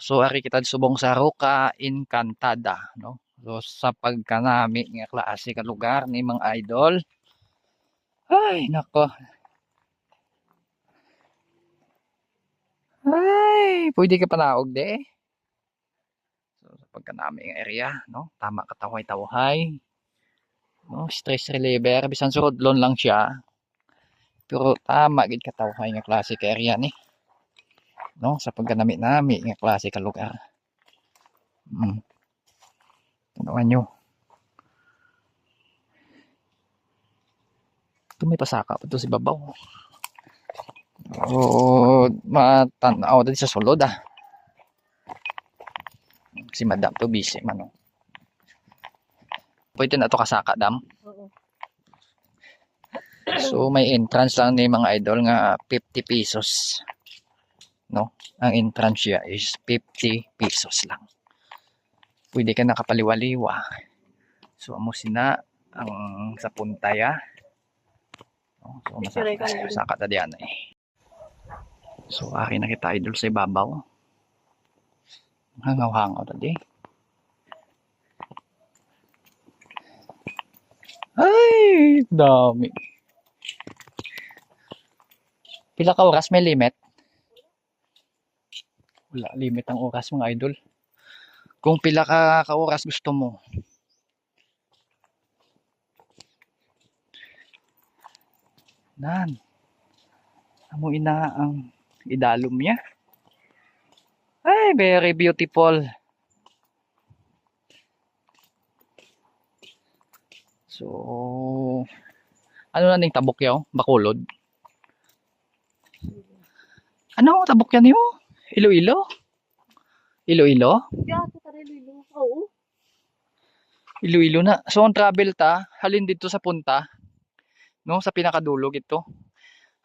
So ari kita subong sa Roca Encantada, no? So sa pagkanami nga klase ka lugar ni mga idol. Ay, nako. Ay, pwede ka panaog de. So sa pagkanami nga area, no? Tama ka tawhay-tawhay. No, stress reliever bisan surodlon lang siya. Pero tama gid ka nga klase ka area ni no sa pagkanami-nami nga klase ka lugar. Mm. Tunawan nyo. Ito may pasaka pa to si Babaw. Oo, matanaw din sa sulod ah. Si Madam to busy man oh. Pwede na to kasaka dam. Oo. So may entrance lang ni mga idol nga 50 pesos. No? Ang entrance siya is 50 pesos lang. Pwede ka nakapaliwaliwa. So amo sina ang sa puntaya. No? So masaka, masaka ta diyan eh. So ari na kita idol sa ibabaw. Hangaw-hangaw tadi. Ay, dami. Pila ka oras may limit? Wala limit ang oras mga idol. Kung pila ka, ka oras gusto mo. Nan. Amo ina ang idalom niya. Ay, very beautiful. So, ano na ning tabok yaw? Bakulod. Ano tabok yan yo? Iloilo? Iloilo? Ito tayo lilo. Oo. Iloilo na. So, ang travel ta, halin dito sa punta, no, sa pinakadulog ito.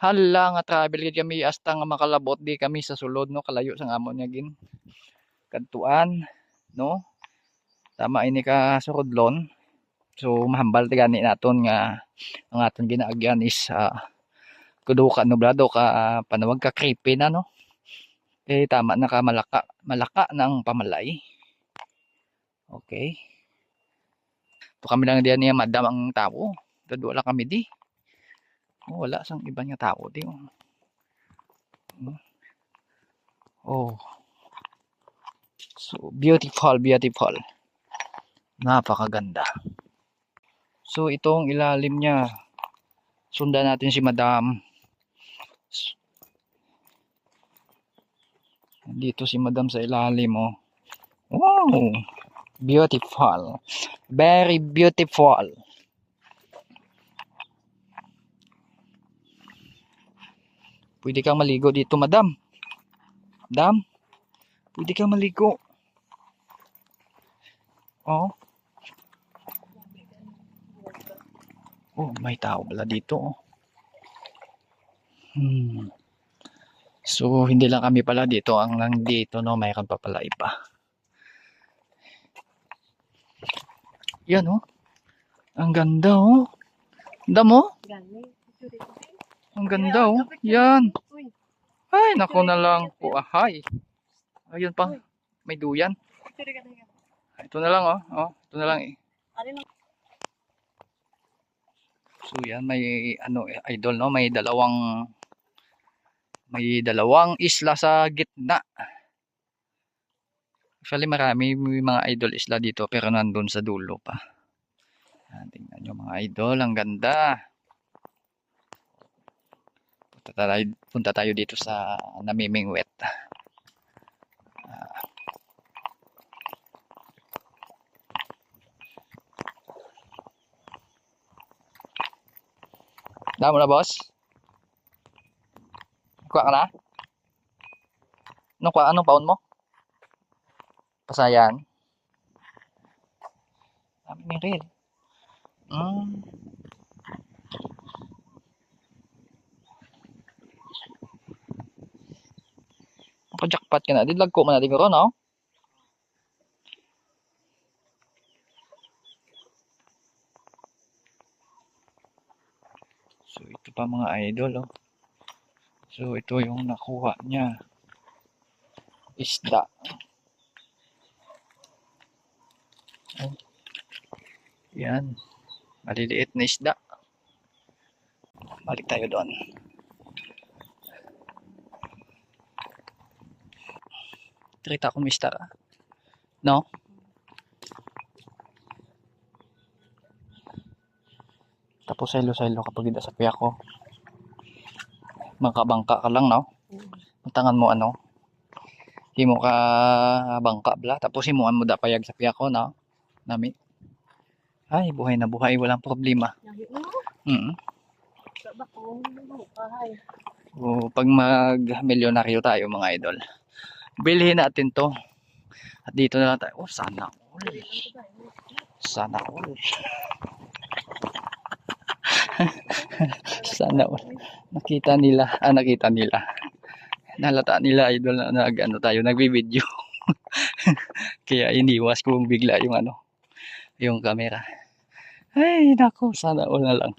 Hala nga travel gid kami hasta nga makalabot di kami sa sulod no kalayo sa amon niya gin. Kadtuan, no. Tama ini ka surodlon. So mahambal ti gani naton nga ang aton ginaagyan is uh, kudo ka nublado ka ah, panawag ka creepy na no. Eh tama na ka malaka ng pamalay. Okay. To kami lang diyan niya madam ang tao. Dadwa lang kami di. Oh, wala sang iba nga tao di. oh. Hmm. Oh. So beautiful, beautiful. Napakaganda. So itong ilalim niya. Sundan natin si Madam. Dito si Madam sa ilalim oh. Wow. Beautiful. Very beautiful. Pwede kang maligo dito, madam. Madam, pwede kang maligo. Oh. Oh, may tao pala dito. Oh. Hmm. So, hindi lang kami pala dito. Ang lang dito, no, mayroon pa pala iba. Yan, oh. Ang ganda, oh. Ganda mo? Gani. Picture ko. Ang ganda, oh. Yan. Ay, nako na lang po. Ahay. Ayun pa. May duyan. Ito na lang, oh. oh ito na lang, eh. So, yan. May, ano, eh, idol, no? May dalawang, may dalawang isla sa gitna. Actually, marami may mga idol isla dito, pero nandun sa dulo pa. Yan, tingnan nyo, mga idol. Ang ganda. Punta tayo, punta tayo dito sa Namimingwet. Damo na, boss? Kuha ka na? Ano kuha? Anong paon mo? Pasayan? Dami ni Red. Mm. Makajakpat ka na. Didlag ko man natin ko, no? So, ito pa mga idol, oh. So, ito yung nakuha niya. isda. Ay. Yan. Maliliit na isda. Balik tayo doon. Trita ko mister. No? Tapos selo-selo kapag ida sa ko. Magkabangka ka lang, no? Tangan mo ano? Himo ka bangka bla. Tapos himuan mo da payag sa piya ko, no? Nami. Ay, buhay na buhay. Walang problema. Mm? Bahay. O, pag mag-milyonaryo tayo mga idol, bilhin natin to. At dito na lang tayo. Oh, sana all. Sana all. sana. Nakita nila. Ah, nakita nila. Nalata nila idol na nag, ano tayo, nagbi-video. Kaya iniwas ko bigla yung ano, yung camera. Ay, nako, sana all na lang.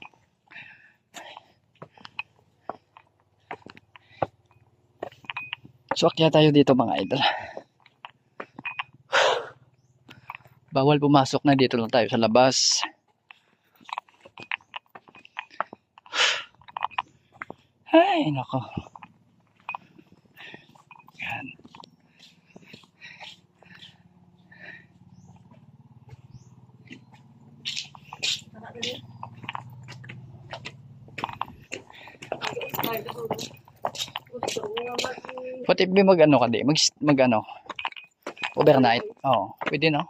So, akya tayo dito mga idol. Bawal pumasok na dito lang tayo sa labas. Ay, nako. Yan. What if may mag ano ka di? Mag, mag ano? Overnight? Oo. Pwede no?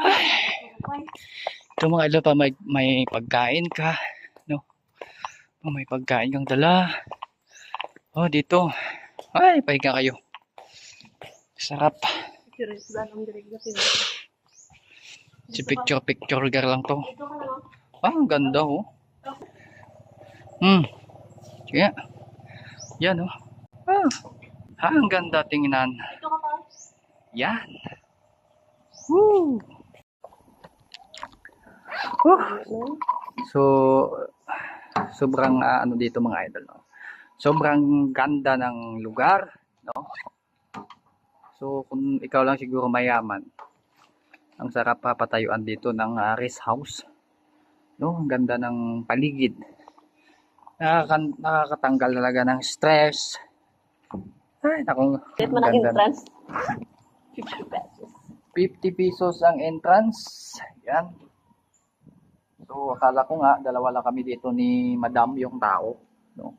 Ay. Ito mga idol pa may, may pagkain ka. Oh, may pagkain kang dala. Oh, dito. Ay, pahinga kayo. Sarap. Si picture picture gar lang to. Ah, ang ganda oh. Hmm. Sige. Yan oh. Ah. Ah, ang ganda tingnan. Yan. Woo. Woo. So, sobrang ah, ano dito mga idol. No? Sobrang ganda ng lugar. No? So, kung ikaw lang siguro mayaman, ang sarap papatayuan dito ng ah, rest house. No? Ang ganda ng paligid. Nakaka- nakakatanggal talaga ng stress. Ay. Kahit ang mo ng ganda. entrance. 50 pesos. 50 pesos ang entrance. Yan. So, akala ko nga, dalawa lang kami dito ni Madam yung tao. No?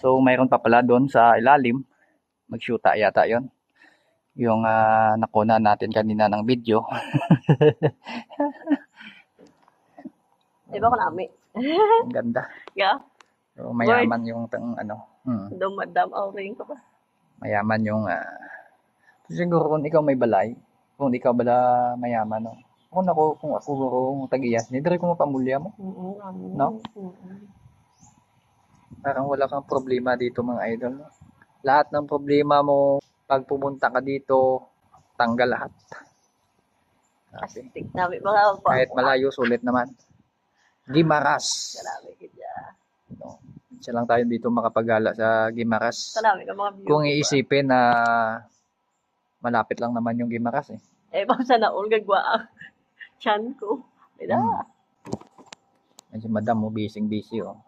So, mayroon pa pala doon sa ilalim. Mag-shoota yata yon Yung ah, nakuna natin kanina ng video. Di ba ko nami? ang ganda. Yeah. So, mayaman yung tang, ano. Hmm, Dumadam outing ko pa. mayaman yung... ah, siguro kung ikaw may balay, kung ikaw bala mayaman, no? Kung ako, kung ako, kung tagiyas, nidiri ko mapamulya mo. Oo. No? Parang wala kang problema dito mga idol. No? Lahat ng problema mo, pag pumunta ka dito, tanggal lahat. Mga pa. Kahit malayo, sulit naman. Gimaras. Marami kaya. No? Isa lang tayo dito makapagala sa Gimaras. Marami ka mga view. Kung iisipin na malapit lang naman yung Gimaras eh. Eh, baka sa naon gagwa chan ko. Ida. Hmm. Yan si madam mo, busy busy oh.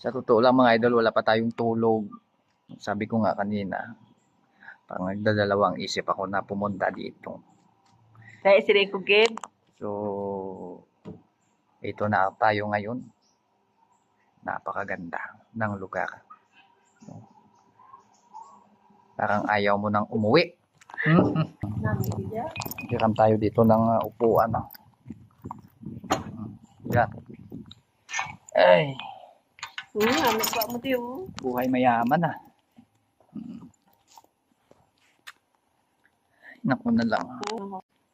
Sa totoo lang mga idol, wala pa tayong tulog. Sabi ko nga kanina, parang nagdadalawang isip ako na pumunta dito. Kaya isirin ko gid. So, ito na tayo ngayon. Napakaganda ng lugar. Parang ayaw mo nang umuwi. Hmm? Kaya. Hiram tayo dito ng uh, upuan. No? Yan. Ay, Hmm, pa mo tiyo. buhay mayaman ah. Hmm. Naku na lang.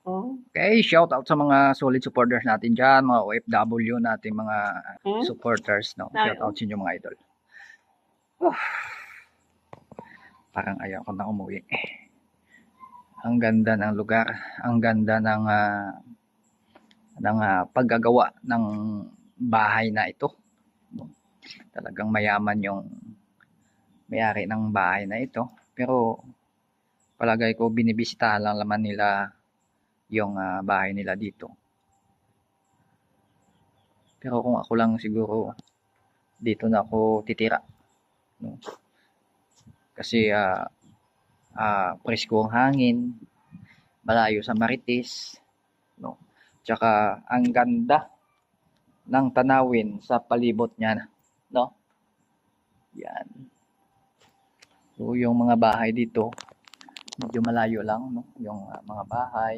Oh. Okay, shout out sa mga solid supporters natin dyan, mga OFW natin, mga Hmm? supporters, no? Shout out sa inyo mga idol. Uf. Parang ayaw ko na umuwi. Ang ganda ng lugar, ang ganda ng ah, ng ah, paggagawa ng bahay na ito. Talagang mayaman yung may-ari ng bahay na ito. Pero palagay ko binibisitahan lang naman nila yung ah, bahay nila dito. Pero kung ako lang siguro dito na ako titira. No? Kasi ah ah, presko ang hangin, malayo sa Marites, no? Tsaka ang ganda ng tanawin sa palibot niya, no? Yan. So yung mga bahay dito, medyo malayo lang, no? Yung ah, mga bahay.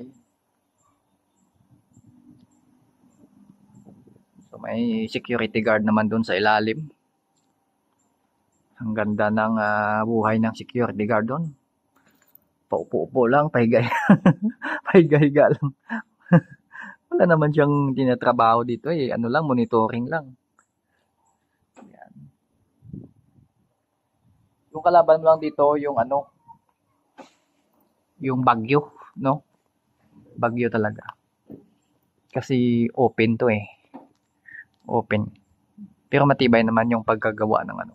So may security guard naman doon sa ilalim. Ang ganda ng ah, buhay ng security guard doon. Paupo-upo lang, pahiga pahiga-higa lang. Wala naman siyang tinatrabaho dito eh. Ano lang, monitoring lang. Yan. Yung kalaban mo lang dito, yung ano, yung bagyo, no? Bagyo talaga. Kasi open to eh. Open. Pero matibay naman yung pagkagawa ng ano,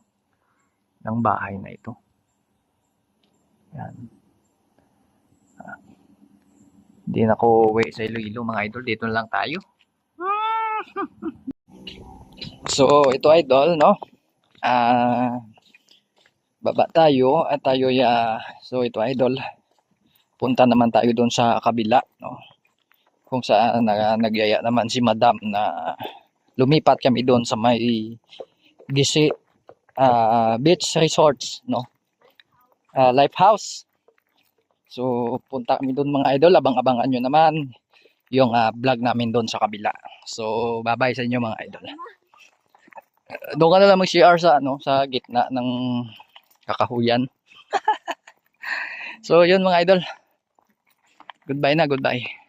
ng bahay na ito. Yan. Hindi na ako uwi sa Iloilo mga idol. Dito lang tayo. so, ito idol, no? Ah, baba tayo at tayo ya. So, ito idol. Punta naman tayo doon sa kabila, no? Kung saan na, nagyaya naman si Madam na lumipat kami doon sa may Gisi ah, Beach Resorts, no? Ah, Lifehouse. So, punta kami doon mga idol. Abang-abangan nyo naman yung ah, vlog namin doon sa kabila. So, bye-bye sa inyo mga idol. Uh, doon ka na lang mag-share sa, ano, sa gitna ng kakahuyan. so, yun mga idol. Goodbye na, goodbye.